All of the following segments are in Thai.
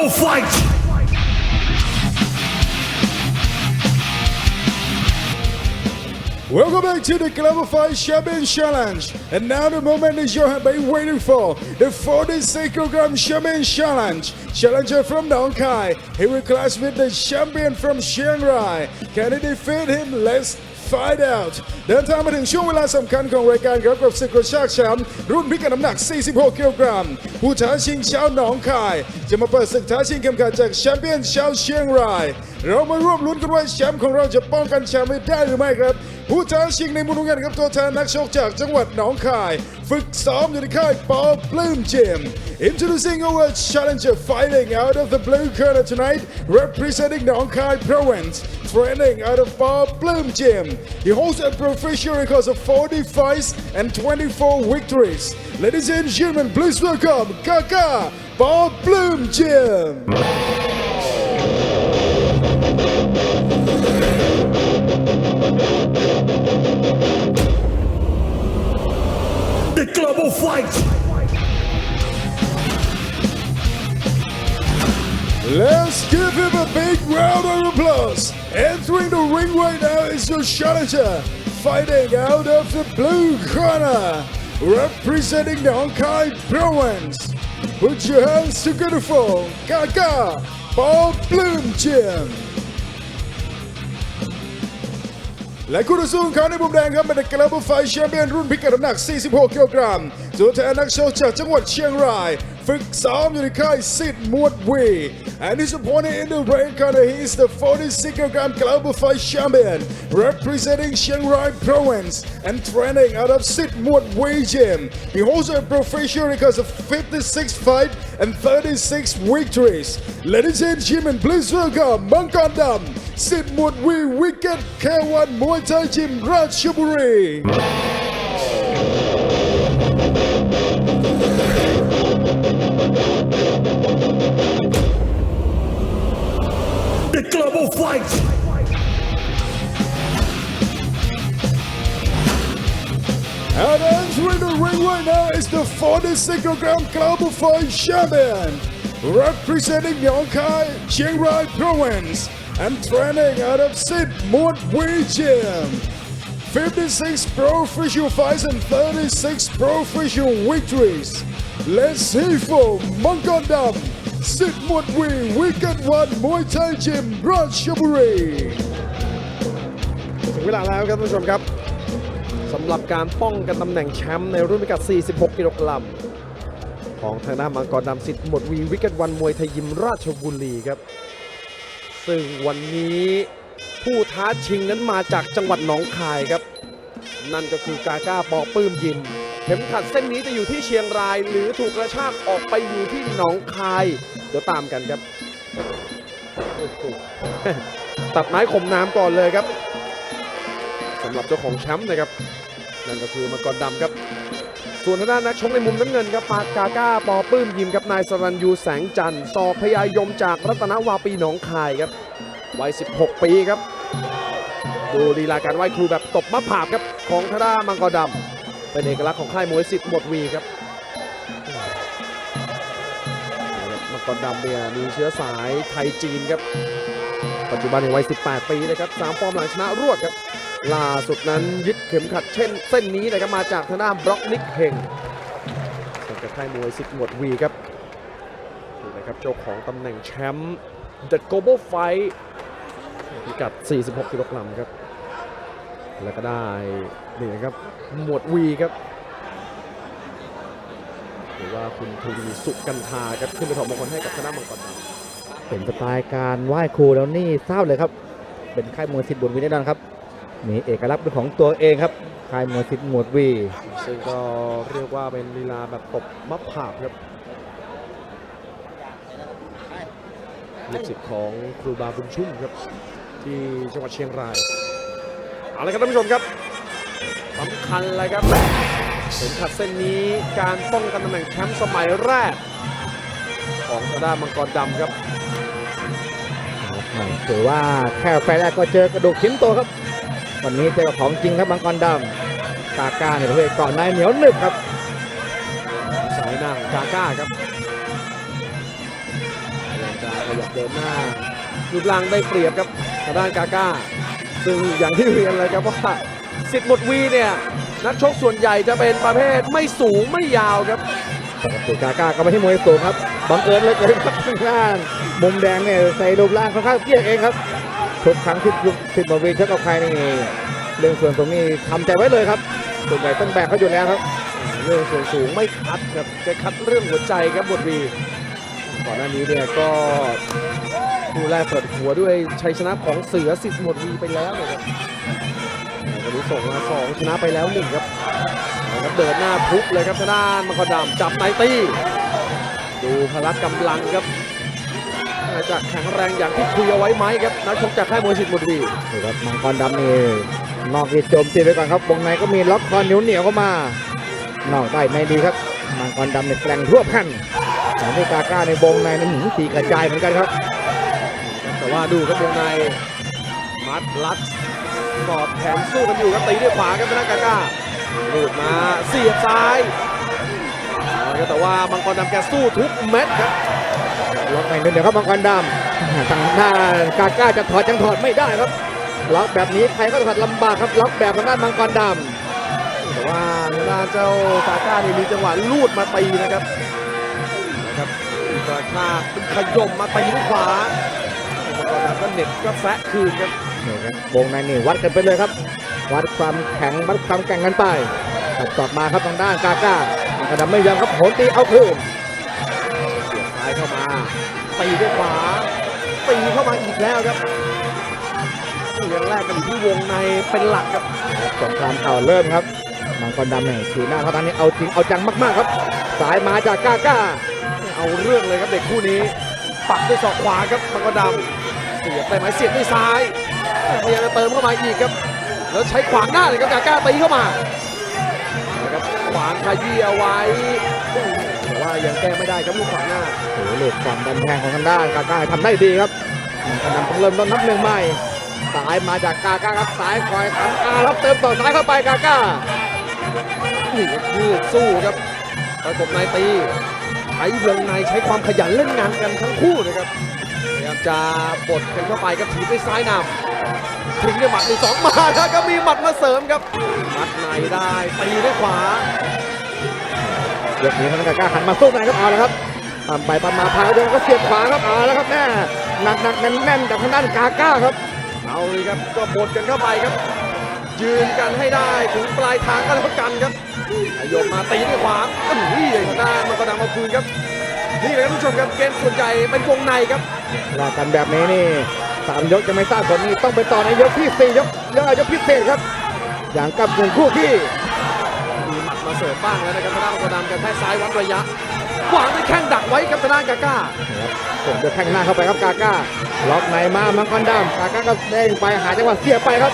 global fight. Welcome back to the Global Fight Champion Challenge. And now the moment is you have been waiting for. The 46 kilogram Champion Challenge. Challenger from Nong Khai. He will clash with the champion from Chiang. Can he defeat him? Let's find out เดินทางมาถึงช่วงเวลาสำคัญของรายการครับกับศึกกระชากแชมป์รุ่นพิกัดน้ำหนัก 46 กิโลกรัม ผู้ท้าชิงชาวหนองคาย จะมาเปิดศึกท้าชิงเข็มขัดจากแชมเปี้ยนชาวเชียงราย เรามาร่วมลุ้นกันว่าแชมป์ของเราจะป้องกันแชมป์ไว้ได้หรือไม่ครับ ผู้ท้าชิงในมุมน้ำเงินครับตัวแทนนักชกจากจังหวัดหนองคาย ฝึกซ้อมอยู่ในค่ายปอปลื้มเจม Introducing our challenger fighting out of the blue corner tonight representing Nong Khai province training out of Bob Bloom Gym. He holds a professional record of 40 fights and 24 victories. Ladies and gentlemen, please welcome Kaka Bob Bloom Gym. The club global fight. Let's give him a big round of applause. Entering the ring right now is your challenger, fighting out of the blue corner, representing the Honkai province. Put your hands together for Gaga Bob Bloom Gym. และคู่ต่อสู้ของเขาในมุมแดงครับเป็นกลาบไฟแชมเปี้ยนรุ่นพิกัดน้ำหนัก 46 กิโลกรัมตัวแทนนักชกจากจังหวัดเชียงราย ฝึกซ้อมอยู่ในค่ายสิทธิ์มวดวี and his opponent in the red corner he is the 46 kilogram global fight champion representing Chiang Rai province and training out of Sid Muat Wei Gym. He holds a professional record of 56 fight and 36 victories. Ladies and gentlemen, please welcome Mangkan Dam, Sid Muat Wei Wicked K1 Muay Thai Gym Ratchaburi. The global fight. And entering the ring right now is the 46 kilogram global fight champion, representing Yongkai, Chiang Rai province, and training out of Sid Muat Wei Gym. 56 pro official fights and 36 pro official victories. Let's see for Mangandam, Sid Muat Wei Wicked One Muay Thai Gym, Ratchaburi. ถึงเวลาแล้วครับท่านผู้ชมครับสำหรับการป้องกันตำแหน่งแชมป์ในรุ่นพิกัด 46 กิโลกรัมของทางด้านมังกรดำสิทธิ์หมดวีวิกเก็ตวันมวยไทยยิมราชบุรีครับ ซึ่งวันนี้ผู้ท้าชิงนั้นมาจากจังหวัดหนองคายครับ นั่นก็คือกาก้าปอปื้มยิมเข็มขัดเส้นนี้จะอยู่ที่เชียงราย หรือถูกกระชากออกไปอยู่ที่หนองคาย เดี๋ยวตามกันครับโอ้โหตัดไม้ข่มน้ำก่อนเลยครับสำหรับเจ้าของแชมป์นะครับ นั่นก็คือมังกรดำครับ ส่วนทางด้านนักชกในมุมน้ำเงินครับปากาก้าปอปื้มยิมกับนายสรัญยูแสงจันทร์สอบพยายมจากรัตนวาปีหนองคายครับวัย 16 ปีครับ ดูลีลาการไหว้ครูแบบตบมะผาบครับของทาด้ามังกรดำเป็นเอกลักษณ์ของค่ายมวยสิทธิ์หมดวีครับมังกรดำเนี่ยมีเชื้อสายไทยจีนครับ ปัจจุบันในวัย 18 ปีเลยครับสามฟอร์มหลังชนะรวดครับ ล่าสุดนั้นยึดเข็มขัดเช่นเส้นนี้นะครับมาจากทางด้านบล็อกนิกเฮงเป็นกับค่ายมวยสิทธิ์หมวดวีครับนี่นะครับเจ้าของตำแหน่งแชมป์ The Global Fight พิกัด 46กิโลกรัมครับ แล้วก็ได้นี่นะครับหมวดวีครับหรือว่าคุณทวีสุกันทาครับขึ้นไปถอดมงคลให้กับคณะมังกรดำเห็นสไตล์การไหว้ครูแล้วนี่ทราบเลยครับ เป็นค่ายมวยสิทธิ์บุญวินแน่นอนครับ มีเอกลักษณ์เป็นของตัวเองครับค่ายมวยสิทธิ์หมวดวี ซึ่งก็เรียกว่าเป็นลีลาแบบตบมะผาบครับลูกศิษย์ของครูบาบุญชุ่มครับ ที่จังหวัดเชียงรายเอาละครับท่านผู้ชมครับสำคัญเลยครับเข็มขัดเส้นนี้การป้องกันตำแหน่งแชมป์สมัยแรก ของทางด้านมังกรดำครับถือว่าแค่ไฟแรกก็เจอกระดูกชิ้นโตครับ วันนี้เจอกับของจริงครับมังกรดำตาก้าเนี่ยประเภทก่อนในเหนียวหนึบครับ สายหน้าของกาก้าครับขยับเดินหน้ารูปร่างได้เปรียบครับทางด้านกาก้า ซึ่งอย่างที่เรียนเลยครับว่าสิทธิ์หมดวีเนี่ยนักชกส่วนใหญ่จะเป็นประเภทไม่สูงไม่ยาวครับปกติกาก้าก็ไม่ใช่มวยสูงครับบังเอิญเลยเกินครับข้างล่างมุมแดงเนี่ยใส่รูปร่างค่อนข้างเตี้ยเองครับ ทุกครั้งที่ลุกสิบมาวีชกกับใครนี่เรื่องส่วนตรงนี้ทำใจไว้เลยครับส่วนใหญ่ต้องแบกเขาอยู่แล้วครับเรื่องส่วนสูงไม่คัดครับจะคัดเรื่องหัวใจครับบทวีก่อนหน้านี้เนี่ยก็คู่แรกเปิดหัวด้วยชัยชนะของเสือสิทธิ์หมดวีไปแล้วนะครับวันนี้ส่งมาสองชนะไปแล้วหนึ่งครับเอาครับเดินหน้าทุบเลยครับทางด้านมังกรดำจับในตี้ดูพละกำลังครับ จะแข็งแรงอย่างที่คุยเอาไว้ไหมครับนักชกจากค่ายมวยสิทธิ์หมดวีนี่ครับมังกรดำนี่นอกที่โจมตีไปก่อนครับวงในก็มีล็อกคอเหนียวเหนียวๆเข้ามานอกได้ในดีครับมังกรดำในแกร่งทั่วพันของที่กาก้าในวงในนี่หืมตีกระจายเหมือนกันครับ แต่ว่าดูครับวงในมัดลัดกอดแขนสู้กันอยู่ครับตีด้วยขวาครับทางด้านกาก้าลูดมาเสียบซ้ายเอาละครับแต่ว่ามังกรดำแกสู้ทุกเม็ดครับ ล็อกในนิดเดียวครับมังกรดำทางด้านกาก้าจะถอดยังถอดไม่ได้ครับล็อกแบบนี้ใครก็ถอดลำบากครับล็อกแบบทางด้านมังกรดำแต่ว่าทางด้านเจ้าซาก้านี่มีจังหวะลูดมาตีนะครับนะครับกระชากเป็นขยมมาตีด้วยขวามังกรดำก็เหน็บก็แซะคืนครับนี่ครับวงในนี่วัดกันไปเลยครับ วัดความแข็งวัดความแกร่งกันไปตัดตอกมาครับทางด้านกาก้ามังกรดำไม่ยอมครับโหนตีเอาคืน ตีด้วยขวาตีเข้ามาอีกแล้วครับเรื่องแรกกันอยู่ที่วงในเป็นหลักครับสงครามเก่าเริ่มครับมังกรดำเนี่ยสีหน้าเขาตอนนี้เอาจริงเอาจังมากๆครับ สายมาจากกาก้าเอาเรื่องเลยครับเด็กคู่นี้ ปักด้วยศอกขวาครับมังกรดำเสียบไปไหมเสียบด้วยซ้ายพยายามจะเติมเข้ามาอีกครับ แล้วใช้ขวางหน้าเลยครับกาก้าตีเข้ามานะครับขวางขยี้เอาไว้แต่ ว่ายังแก้ไม่ได้ครับลูกขวางหน้าโอ้โหลูกฝั่งดันแทงของทางด้านกาก้าทำได้ดีครับมังกรดำต้องเริ่มต้นนับหนึ่งใหม่สายมาจากกาก้าครับสายคอยขันอารับเติมต่อสายเข้าไปกาก้านี่ครับยืดสู้ครับประกบในตีใช้วงในใช้ความขยันเล่นงานกันทั้งคู่นะครับพยายามจะบดกันเข้าไปครับถีบด้วยซ้ายนำทิ้งด้วยหมัดหนึ่งสองมาแล้วก็มีหมัดมาเสริมครับมัดในได้ตีด้วยขวา ยกนี้ทางกาก้าหันมาสู้ในครับเอาละครับตามไปตามมาพาเดินก็เสียบขวาครับเอาละครับแน่หนักหนักๆแน่นแน่นๆจากทางด้านกาก้าครับเอาเลยครับก็บดกันเข้าไปครับ ยืนกันให้ได้ถึงปลายทางก็แล้วกันครับขยมมาตีด้วยขวาอื้อหือทางด้านมันก็ดังมาคืนครับนี่เลยครับผู้ชมครับเกมส่วนใหญ่เป็นวงในครับว่ากันแบบนี้นี่สามยกจะไม่ทราบผลนี่ต้องไปต่อในยกที่สี่ยกยกยกพิเศษครับ อย่างกับหนึ่งคู่ที่ มีหมัดมาเสริมบ้างแล้วนะครับทางด้านมังกรดำกันแค่ซ้ายวัดระยะวางด้วยแข้งดักไว้ครับทางด้านกาก้าผมจะแข้งหน้าเข้าไปครับกาก้าล็อกในมามังกรดำกาก้าก็เด้งไปหาจังหวะเสียบไปครับ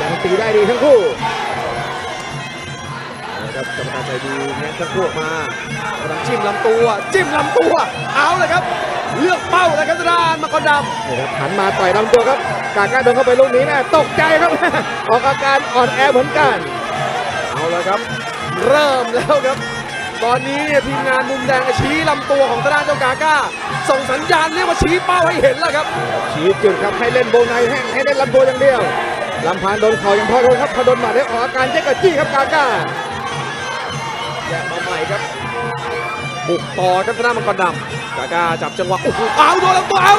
ยังตีได้ดีทั้งคู่นะครับกรรมการใจดีแง้มชักโครกมากำลังจิ้มลำตัวจิ้มลำตัวเอาเลยครับ เลือกเป้าเลยครับทางด้านมังกรดนี่ครับหันมาต่อยลำตัวครับกาก้าโดนเข้าไปลูกนี้แม่ตกใจครับ ออกอาการอ่อนแอเหมือนกันำเอาเลยครับ เริ่มแล้วครับ ตอนนี้ทีมงานมุมแดงชี้ลำตัวของทางด้านเจ้ากาก้า ส่งสัญญาณเรียกว่าชี้เป้าให้เห็นแล้วครับ ชี้จุดครับให้เล่นโบว์ในให้ให้เล่นลำตัวอย่างเดียวลำพานโดนเข่ายังพอโดนครับพอโดนหมัดได้ออกอาการเจ๊กกะจี้ครับกาก้าแยกมาใหม่ครับบุกต่อครับทางด้านมังกรดำกาก้าจับจังหวะโอ้โหเอาโดนลำตัวเอา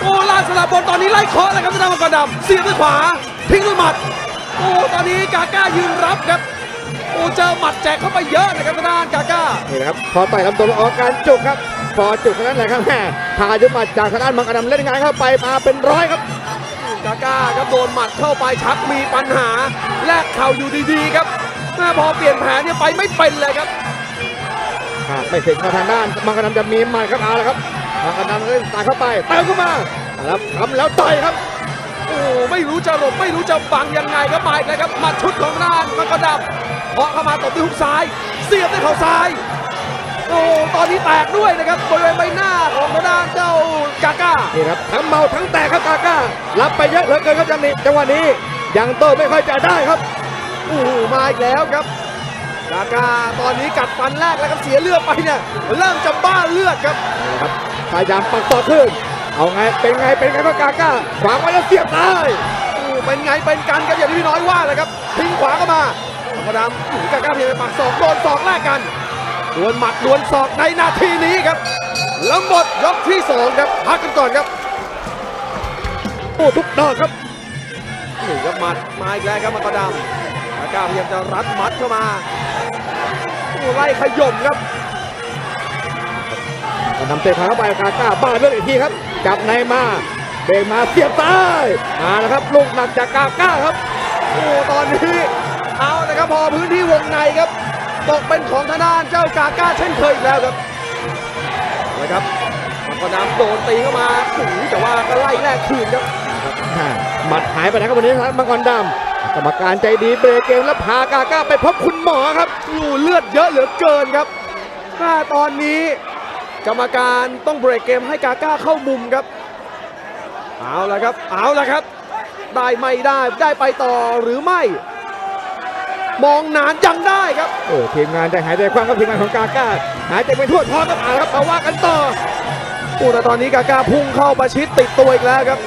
โอ้ลาดสลับบนตอนนี้ไล่เคาะเลยครับทางด้านมังกรดำเสียบด้วยขวาทิ้งด้วยหมัดโอ้ตอนนี้กาก้ายืนรับครับ โอ้เจอหมัดแจกเข้าไปเยอะนะครับทางด้านกาก้านี่นะครับพอต่อยลำตัวแล้วออกอาการจุกครับพอจุกเท่านั้นแหละครับแม่พายุหมัดจากทางด้านมังกรดำเล่นงานเข้าไปมาเป็นร้อยครับกาก้าครับโดนหมัดเข้าไปชักมีปัญหาแลกเข่าอยู่ดีๆครับแม่พอเปลี่ยนแผนเนี่ยไปไม่เป็นเลยครับหากไม่ถึงมาทางด้านมังกรดำจะมีหมัดครับเอาละครับมังกรดำเล่นตายเข้าไปเติมเข้ามาเอาละครับทำแล้วต่อยครับโอ้ไม่รู้จะหลบไม่รู้จะบังยังไงครับมาอีกแล้วครับหมัดชุดของด้านมังกรดำ เพาะเข้ามาตบด้วยฮุกซ้าย เสียบด้วยเข่าซ้าย โอ้ตอนนี้แตกด้วยนะครับบริเวณใบหน้าของทางด้านเจ้ากาก้านี่ครับทั้งเมาทั้งแตกครับกาก้ารับไปเยอะเหลือเกินครับจังนี้จังหวะนี้ยังโตไม่ค่อยจะได้ครับโอ้โหมาอีกแล้วครับกาก้าตอนนี้กัดฟันแรกแล้วครับเสียเลือดไปเนี่ยเริ่มจะบ้าเลือดครับนี่ครับพยายามปักต่อขึ้น เอาไงเป็นไงเป็นไงก็กาก้าขวางไว้แล้วเสียบได้โอ้เป็นไงเป็นกันครับอย่างที่พี่น้อยว่าเลยครับทิ้งขวาเข้ามา ธรรมดามหกาก้าเพียงแต่ปักศอกโดนศอกแรกกันดวลหมัดดวลศอกในนาทีนี้ครับแล้วหมดยกที่สองครับพักกันก่อนครับโอ้ทุกดอกครับนี่ครับหมัดมาอีกแล้วครับมังกรดำกาก้าพยายามจะรัดหมัดเข้ามาโอ้ไล่ขย่มครับนำเตะขาเข้าไปกาก้าบ้าเลือดอีกทีครับ จับในมาเบรกมาเสียบใต้มาแล้วครับ ลูกหนักจากกาก้าครับ โอ้ตอนนี้เอาละ ครับพอพื้นที่วงในครับตกเป็นของทางด้านเจ้ากาก้าเช่นเคยอีกแล้วครับนะครับมังกรดำโดนตีเข้ามาโอ้โหแต่ว่าก็ไล่แลกคืนครับอ่าหมัดหายไปนะครับวันนี้ครับมังกรดำกรรมการใจดีเบรกเกมแล้วพากาก้าไปพบคุณหมอครับอยู่เลือดเยอะเหลือเกินครับถ้าตอนนี้กรรมการต้องเบรกเกมให้กาก้าเข้ามุมครับเอาละครับเอาละครับ ได้ไม่ได้ได้ไปต่อหรือไม่ มองนานยังได้ครับโอ้ทีมงานใจหายใจคว่ำครับทีมงานของกาก้าหายใจเป็นทั่วท้องครับเอาละครับมาว่ากันต่อโอ้แต่ตอนนี้กาก้าพุ่งเข้าประชิดติดตัวอีกแล้วครับ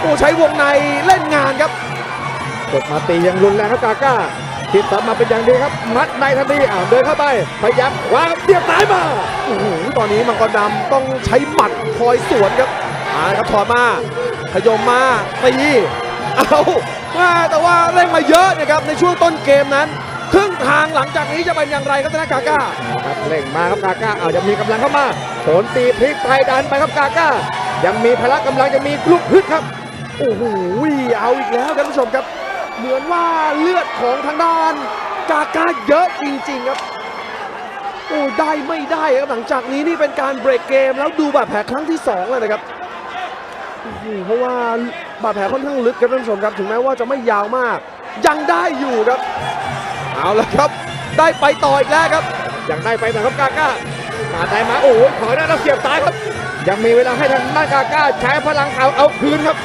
โอ้ใช้วงในเล่นงานครับกดมาตีอย่างรุนแรงครับกาก้าทิศตามมาเป็นอย่างดีครับ มัดในทันทีอ่าวเดินเข้าไปพยายามขวางครับเสียบซ้ายมาโอ้โหตอนนี้มังกรดำต้องใช้หมัดคอยสวนครับมาครับถอดมาขยมมาตีเอาว่า แต่ว่าเร่งมาเยอะนะครับในช่วงต้นเกมนั้นครึ่งทางหลังจากนี้จะเป็นอย่างไรครับธนากาก้าครับเร่งมาครับกาก้าเอายังมีกำลังเข้ามาโผนตีพลิกไปดันไปครับกาก้า ยังมีพละกำลังยังมีลูกฮึดครับโอ้โหเอาอีกแล้วครับท่านผู้ชมครับ เหมือนว่าเลือดของทางด้านกาก้าเยอะจริงๆครับโอ้ได้ไม่ได้ครับหลังจากนี้นี่เป็นการเบรกเกมแล้วดูบาดแผลครั้งที่สองเลยนะครับโอ้โหเพราะว่า บาดแผลค่อนข้างลึกครับท่านผู้ชมครับ ถึงแม้ว่าจะไม่ยาวมาก ยังได้อยู่ครับ เอาละครับ ได้ไปต่ออีกแล้วครับ ยังได้ไปหน่อครับกาก้าปาดได้มาโอ้โหขอได้แล้วเสียบซ้ายครับ ยังมีเวลาให้ทางด้านกาก้าใช้พลังเอาเอาคืนครับ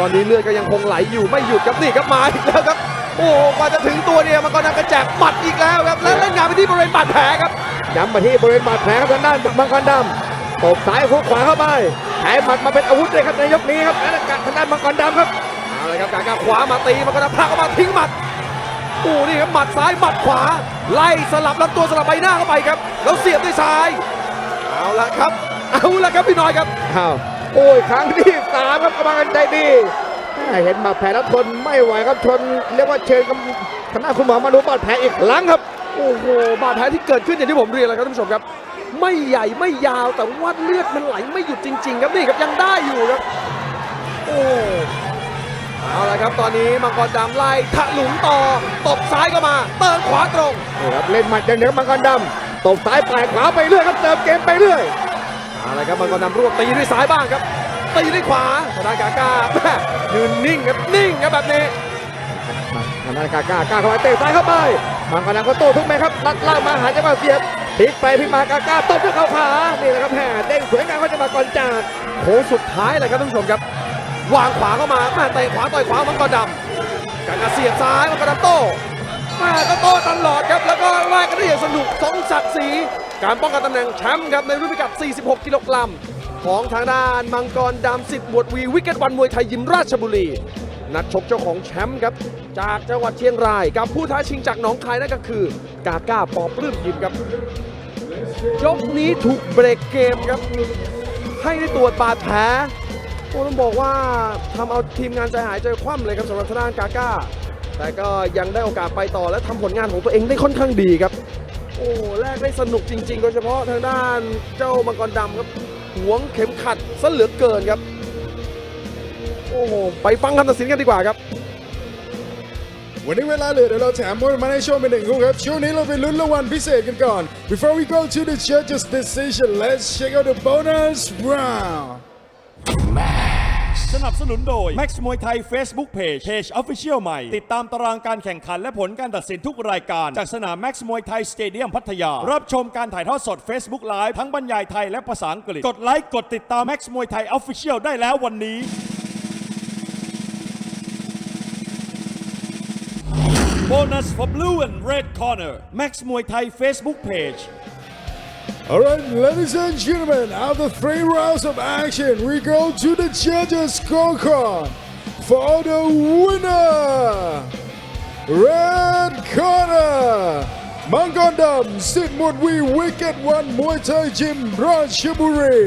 ตอนนี้เลือดก็ยังคงไหลอยู่ไม่หยุดครับนี่ครับมาอีกแล้วครับ โอ้กว่าจะถึงตัวเนี่ยมันก็นำกระแจกหมัดอีกแล้วครับ แล้วเล่นงานไปที่บริเวณบาดแผลครับย้ำมาที่บริเวณบาดแผลครับทางด้านมังกรดำ ตบซ้ายหุกขวาเข้าไปใช้หมัดมาเป็นอาวุธเลยครับในยกนี้ครับและทางด้านมังกรดำครับเอาเลยครับการก้าวขวามาตีมันก็นำพลักเข้ามาทิ้งหมัดโอ้นี่ครับหมัดซ้ายหมัดขวา ไล่สลับลำตัวสลับใบหน้าเข้าไปครับแล้วเสียบด้วยซ้ายเอาละครับ เอาละครับพี่น้อยครับอ้าวโอ้ยครั้งที่สามครับกรรมการใจดีแม่เห็นบาดแผลแล้วทนไม่ไหวครับทนเรียกว่าเชิญกับคณะคุณหมอมาดูบาดแผลอีกครั้งครับโอ้โหบาดแผลที่เกิดขึ้นอย่างที่ผมเรียนแล้วครับท่านผู้ชมครับ ไม่ใหญ่ไม่ยาวแต่ว่าเลือดมันไหลไม่หยุดจริง ๆ ครับนี่ครับยังได้อยู่ครับ โอ้เอาละครับตอนนี้มังกรดำไล่ถลุงต่อตบซ้ายเข้ามาเติมขวาตรงนี่ครับเล่นหมัดอย่างเดียวมังกรดำตบซ้ายปลายขวาไปเรื่อยครับเติมเกมไปเรื่อยเอาละครับมังกรดำรวบตีด้วยซ้ายบ้างครับตีด้วยขวาธนากาก้าแม่ยืนนิ่งครับนิ่งครับแบบนี้ทางด้านกาก้ากล้าเข้าไปเตะซ้ายเข้าไปมังกรดำก็โต้ทุกแม่ครับลัดล่างมาหาจังหวะเสียบ พลิกไปพลิกมากาก้าตบด้วยเข่าขานี่แหละครับแห่เด้งสวยงามเขาจะมากรจากโค้งสุดท้ายเลยครับท่านผู้ชมครับ วางขวาเข้ามาแม่เตะขวาต่อยขวามังกรดำการกระเสียบซ้ายมังกรดำโต้แม่ก็โต้ตลอดครับแล้วก็ไล่กันได้อย่างสนุกสองศักดิ์ศรีการป้องกันตำแหน่งแชมป์ครับในรุ่นพิกัด 46 กิโลกรัมของทางด้านมังกรดำสิทธิ์บวชวีวิกเก็ตวันมวยไทยยิมราชบุรี นักชกเจ้าของแชมป์ครับ จากจังหวัดเชียงราย กับผู้ท้าชิงจากหนองคายนั่นก็คือกาก้าปอปลื้มยิมครับยกนี้ถูกเบรกเกมครับ ให้ได้ตรวจบาดแผลโอ้ต้องบอกว่าทำเอาทีมงานใจหายใจคว่ำเลยครับสำหรับทางด้านกาก้า แต่ก็ยังได้โอกาสไปต่อและทำผลงานของตัวเองได้ค่อนข้างดีครับ โอ้แรกได้สนุกจริงๆโดยเฉพาะทางด้านเจ้ามังกรดำครับหวงเข็มขัดซะเหลือเกินครับ โอ้โหไปฟังคำตัดสินกันดีกว่าครับวันนี้เวลาเหลือเดี๋ยวเราแถมมวยมาให้ชมเป็นหนึ่งคู่ครับช่วงนี้เราไปลุ้นรางวัลพิเศษกันก่อน Before we go to the judges decision let's check out the bonus round สนับสนุนโดย Max มวยไทย Facebook Page Page Official ใหม่ ติดตามตารางการแข่งขันและผลการตัดสินทุกรายการ จากสนาม Max มวยไทยสเตเดียมพัทยา รับชมการถ่ายทอดสด Facebook Live ทั้งบรรยายไทยและภาษาอังกฤษ กดไลค์ กดติดตาม Max มวยไทย Official ได้แล้ววันนี้ Bonus for Blue and Red Corner Max มวยไทย Facebook Page All right, ladies and gentlemen, after three rounds of action, we go to the judges' scorecard for the winner. Red corner, มังกรดำสิทธิ์หมดวีวิกเก็ตวันมวยไทยยิมราชบุรี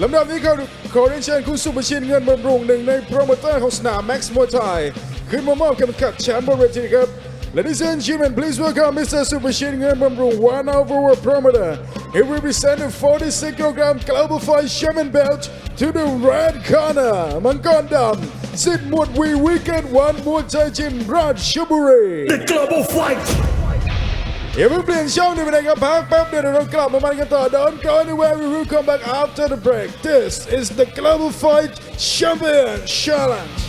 ลำดับนี้ก็ขอเรียนเชิญคุณสุภชินเงินบำรุงหนึ่งในโปรโมเตอร์ของสนามแม็กซ์มวยไทย ขึ้นมามอบเข็มขัดแชมป์บนเวทีครับ Ladies and gentlemen, please welcome Mr. Supershin Nguyen Bamrung, one overworld promoter. He represented 46 kilogram global fight shaman belt to the red corner. Mangon Dam, Sid Mutwi Weekend One More Thai Gym, Raj Shuburi. The Global Fight อย่าเพิ่งเปลี่ยนช่องนี้ไปไหนครับพักแป๊บเดียวเดี๋ยวเรากลับมามันกันต่อ Don't go anywhere we will come back after the break This is the Global Fight Champion Challenge